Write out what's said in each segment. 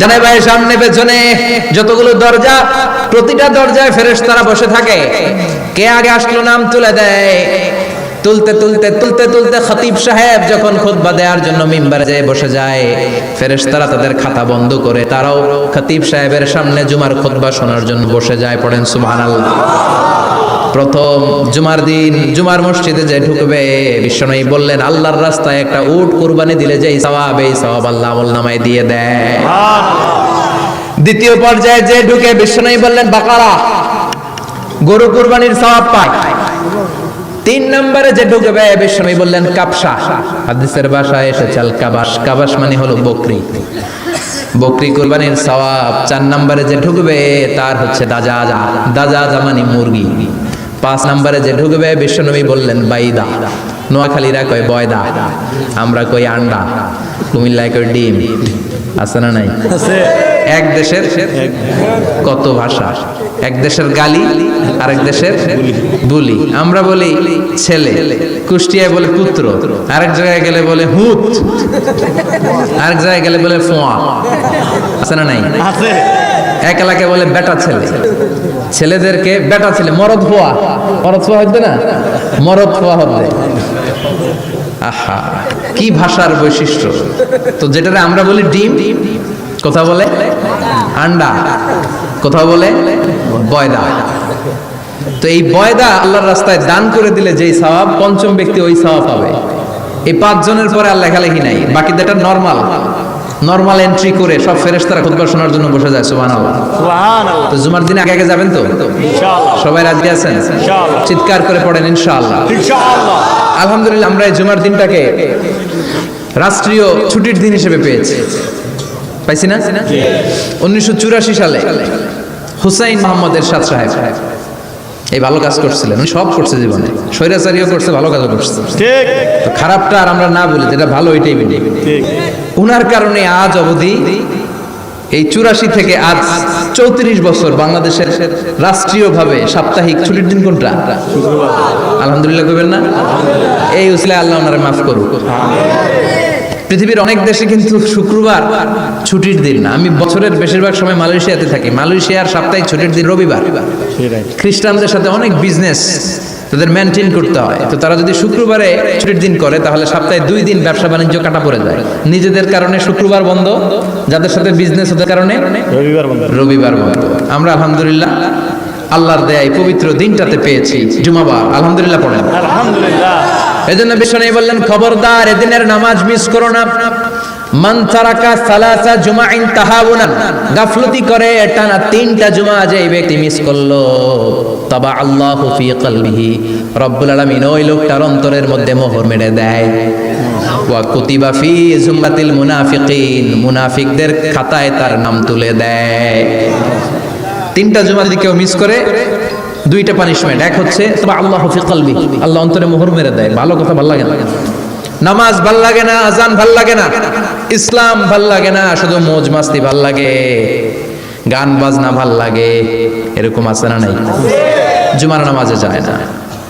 ডানে ভাই সামনে, পেছনে যতগুলো দরজা, প্রতিটা দরজায় ফেরেশতারা বসে থাকে। কে আগে আসলো নাম তুলে দেয়? তুলতে তুলতে তুলতে তুলতে খতিব সাহেব যখন খুতবা দেওয়ার জন্য মিম্বারে যেয়ে বসে যায়, ফেরেশতারা তাদের খাতা বন্ধ করে তারাও খতিব সাহেবের সামনে জুমার খুতবা শোনার জন্য বসে যায়, পড়েন সুবহানাল্লাহ। প্রথম জুমার দিন জুমার মসজিদে যে ঢুকবে বিশ্বনবী বললেন আল্লাহর রাস্তায় একটা উট কুরবানি দিলে যেই সওয়াব এই সওয়াব আল্লাহ আমল নামায় দিয়ে দেয়। দ্বিতীয় পর্যায়ে যে ঢুকে বিশ্বনবী বললেন বাকারা গরু কুরবানির সওয়াব পায় তিন নম্বরে যে ঢুকবে বিশ্বনবী বললেন কাপসা হাদিসের বাসায় এসেছে আল কাবাস কাবাস মানে হলো বকরি। বকরি কুরবানির সওয়াব। চার নম্বরে যে ঢুকবে তার হচ্ছে দাজাজা। দাজাজা মানে মুরগি। পাঁচ নম্বরে যে ঢুকবে বিশ্বনবী বললেন বাইদা। নোয়াখালীরা কয় বয়দা। আমরা কই আন্ডা। কুমিল্লায় কই ডিম। আছে না নাই? এক দেশের কত ভাষা? এক দেশের গালি আরেক দেশের বুলি। আমরা বলি ছেলে। কুষ্টিয়ায় বলে পুত্র। আরেক জায়গায় গেলে বলে হুত। আরেক জায়গায় গেলে বলে ফোয়া। আছে না নাই? আছে। এক এলাকায় বলে বেটা ছেলে। ছেলেদেরকে বেটা ছেলে, মরদ ফোয়া। মরদ ফোয়া হচ্ছে না? মরদ ফোয়া হবে আহা, কি ভাষার বৈশিষ্ট্য? তো যেটারে আমরা বলি ডিম, কথা বলে আন্ডা, কথা বলে বয়দা। তো এই বয়দা আল্লাহর রাস্তায় দান করে দিলে যেই সওয়াব, পঞ্চম ব্যক্তি ওই সওয়াব পাবে। এই পাঁচজনের পরে আর লেখালেখি নাই বাকি যেটা নর্মাল। নর্মাল এন্ট্রি করে সব ফেরেস্তারা খুতবা শোনার জন্য বসে যায় সুবহানাল্লাহ। তো জুমার দিন আগে আগে যাবেন তো? সবাই রাজি আছেন? চিৎকার করে পড়েন ইনশাআল্লাহ। আলহামদুলিল্লাহ আমরা এই জুমার দিনটাকে রাষ্ট্রীয় ছুটির দিন হিসেবে পেয়েছি। পাইছি না? উনিশশো চুরাশি সালে হুসাইন মোহাম্মদ এরশাদ সাহেব এই ভালো কাজ করছিলেন উনি সব করছে জীবনে। স্বৈরাচারীও করছে ভালো কাজও করছে। ঠিক। খারাপটা আর আমরা না বলি যেটা ভালো এটাই বলি। উনার কারণে আজ অবধি এই চুরাশি থেকে আজ চৌত্রিশ বছর বাংলাদেশের রাষ্ট্রীয়ভাবে সাপ্তাহিক ছুটির দিন কোনটা? আলহামদুলিল্লাহ কইবেন না? এই উসলে আল্লাহ ওনারে মাফ করুক। পৃথিবীর অনেক দেশে কিন্তু শুক্রবার ছুটির দিন না। আমি বছরের বেশিরভাগ সময় মালয়েশিয়াতে থাকি। মালয়েশিয়ার সাপ্তাহিক ছুটির দিন রবিবার। খ্রিস্টানদের সাথে অনেক বিজনেস তাদের মেনটেন করতে হয়। তো তারা যদি শুক্রবারে ছুটির দিন করে তাহলে সপ্তাহে দুই দিন ব্যবসা বাণিজ্য কাটা পড়ে যায়। নিজেদের কারণে শুক্রবার বন্ধ যাদের সাথে বিজনেস ওদের কারণে রবিবার বন্ধ। রবিবার বন্ধ। আমরা আলহামদুলিল্লাহ আল্লাহর দেয় এই পবিত্র দিনটাতে পেয়েছি জুমাবার। আলহামদুলিল্লাহ পড়েন। আলহামদুলিল্লাহ। এজন্য বিশ্বনী বললেন খবরদার এদিনের নামাজ মিস করো না। মান তারাকা সালাসা জুমাইন তাহাউনান গাফলতি করে টানা তিনটা জুমা যে ব্যক্তি মিস করল। তবা আল্লাহ ফি কলবিহি। রব্বুল আলামিন ওই লোকটার অন্তরের মধ্যে মোহর মেরে দেয়। ওয়া কুতিবা ফি জুমরাতিল মুনাফিকিন। মুনাফিকদের খাতায় তার নাম তুলে দেয়। তিনটা জুমা যদি কেউ মিস করে দুইটা পানিশমেন্ট এক হচ্ছে তবে আল্লাহ ফি কলবি। আল্লাহ অন্তরে মোহর মেরে দেয়। ভালো কথা, ভালো লাগে না। নামাজ ভালো লাগে না, আজান ভালো লাগে না, ইসলাম ভালো লাগে না, শুধু মোজ মাস্তি ভালো লাগে, গান বাজনা ভালো লাগে। এরকম আছে না নাই? জুমার নামাজে যায় না।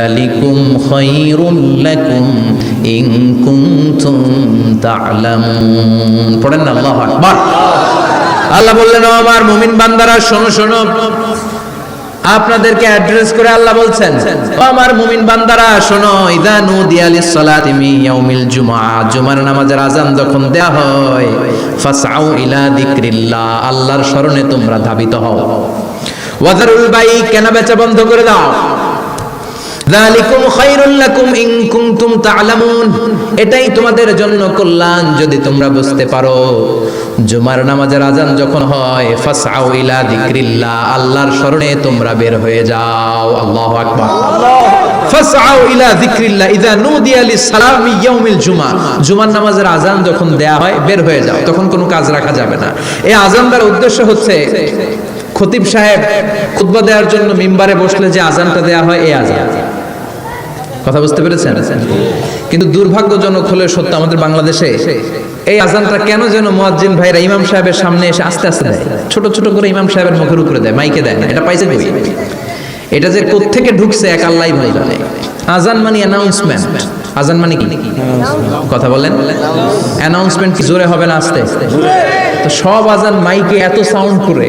যালিকুম খায়রুল লাকুম ইন কুনতুম তা'লামুন পড়েন আল্লাহু আকবার। আল্লাহ বললেন আমার মুমিন বান্দারা, শোনো শোনো। আপনাদেরকে অ্যাড্রেস করে আল্লাহ বলছেন আমার মুমিন বান্দারা, শোনো, ইদা নুদিয়া লিস-সালাতি মিন ইয়াউমিল জুমআ জুমার নামাজের আজান যখন দেয়া হয়, ফাসআউ ইলা যিকরিল্লাহ আল্লাহর শরণে তোমরা ধাবিত হও। ওয়াজারুল বাই কেনা বেচা বন্ধ করে দাও। যালিকুম খায়রুল লাকুম ইন কুনতুম এটাই তোমাদের জন্য কল্যাণ যদি তোমরা বুঝতে পারো। জুমার নামাজের আজান যখন হয়, ফাসআউ ইলা যিকরিল্লাহ, আল্লাহর শরণে তোমরা বের হয়ে যাও। আল্লাহু আকবার। ফাসআউ ইলা যিকরিল্লাহ, ইযা নুদিয়া লিস-সালামি ইয়াউমিল জুমা। জুমার নামাজের আজান যখন দেয়া হয়, বের হয়ে যাও। তখন কোনো কাজ রাখা যাবে না। এই আজানদার উদ্দেশ্য হচ্ছে, খতিব সাহেব খুতবা দেওয়ার জন্য মিম্বারে বসলে যে আজানটা দেয়া হয়, এই আজান। কথা বুঝতে পেরেছেন? কিন্তু দুর্ভাগ্যজনক হলে সত্য আমাদের বাংলাদেশে এই আজানটা কেন যেন মুয়াজ্জিন ভাইরা ইমাম সাহেবের সামনে এসে আস্তে আস্তে দেয়? ছোট ছোট করে ইমাম সাহেবের মুখের উপরে দেয়, মাইকে দেয় এটা পাইছে কই? এটা যে কোত্থেকে ঢুকছে এক আল্লাহই ভালো জানে আজান মানে অ্যানাউন্সমেন্ট আজান মানে কি? কথা বলেন। অ্যানাউন্সমেন্ট কি? জোরে হবে না আস্তে? তো সব আজান মাইকে এত সাউন্ড করে।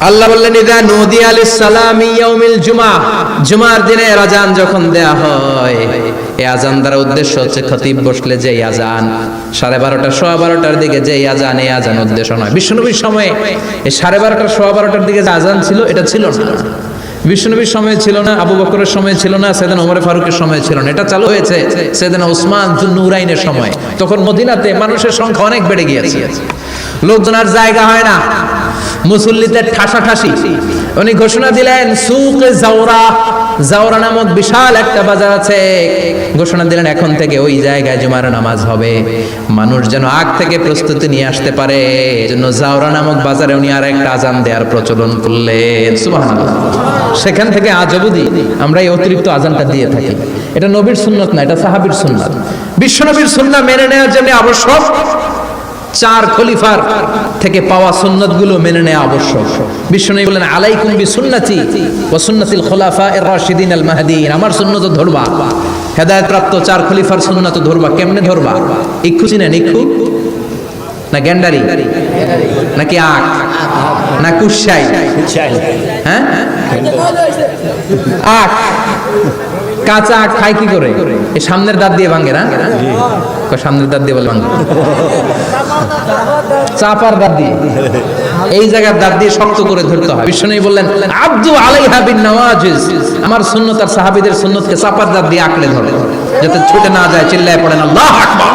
আল্লাহ বললেন, ইদা নদী আলি সালাম ইয়াউমিল জুমা। জুমার দিনে আজান যখন দেয়া হয় এই আজান দ্বারা উদ্দেশ্য হচ্ছে খতিব বসলে যে আজান সাড়ে বারোটা, সোয়া বারোটার দিকে যে আজান এই আজান উদ্দেশ্য নয়। বিষ্ণুবীর সময়ে এই সাড়ে বারোটা সোয়া বারোটার দিকে যে আজান ছিল, এটা ছিল না। বিষ্ণুনবীর সময় ছিল না, আবু বকরের সময় ছিল না, সেদিন ওমর ফারুকের সময় ছিল না। এটা চালু হয়েছে সেদিন ওসমান নুরাইনের সময়। তখন মদিনাতে মানুষের সংখ্যা অনেক বেড়ে গিয়েছে। লোকজন আর জায়গা হয় না। মুসল্লিতে ঠাসাঠাসি। উনি ঘোষণা দিলেন, সুক জাওরা। জাওরা নামক বিশাল একটা বাজার আছে। ঘোষণা দিলেন, এখন থেকে ওই জায়গায় জুমার নামাজ হবে। মানুষ যেন আগ থেকে প্রস্তুতি নিয়ে আসতে পারে। জন্য জাওরা নামক বাজারে উনি আর একটা আজান দেওয়ার প্রচলন করলেন। সুবহানাল্লাহ। সেখান থেকে আজ অবধি আমরা এই অতিরিক্ত আজানটা দিয়ে থাকি। এটা নবীর সুন্নত না, এটা সাহাবীর সুন্নাত। বিশ্বনবীর সুন্নাহ মেনে নেওয়ার জন্য আবশ্যক চার খলিফার থেকে পাওয়া সুন্নতগুলো মেনে নেওয়া আবশ্যক। বিষ্ণু বলেন, আলাইকুম বি সুন্নতি ওয়া সুন্নাতিল খোলাফা এর রাশিদিন আল মাহদিন। আমার সুন্নত ধরবা। হেদায়েত প্রাপ্ত চার খলিফার সুন্নত ধরবা। কেমনে ধরবা? ইক্ষু চিনেন ইক্ষু? না গ্যান্ডারি? নাকি আখ? না কুশাই? হ্যাঁ? আখ। কাঁচা আখ খায় কি করে? এই সামনের দাঁত দিয়ে ভাঙে না? সামনের দাঁত দিয়ে বলে ভাঙে? চাপার দাঁত দিয়ে। এই জায়গার দাঁত দিয়ে শক্ত করে ধরতে হয়। বিষ্ণু বললেন আব্দু আলাইহা বিন নওয়াজিজ। আমার সুন্নত আর সাহাবীদের সুন্নতকে চাপার দাঁত দিয়ে আঁকড়ে ধরে। যাতে ছুটে না যায় চিল্লায় পড়েন আল্লাহ আকবার।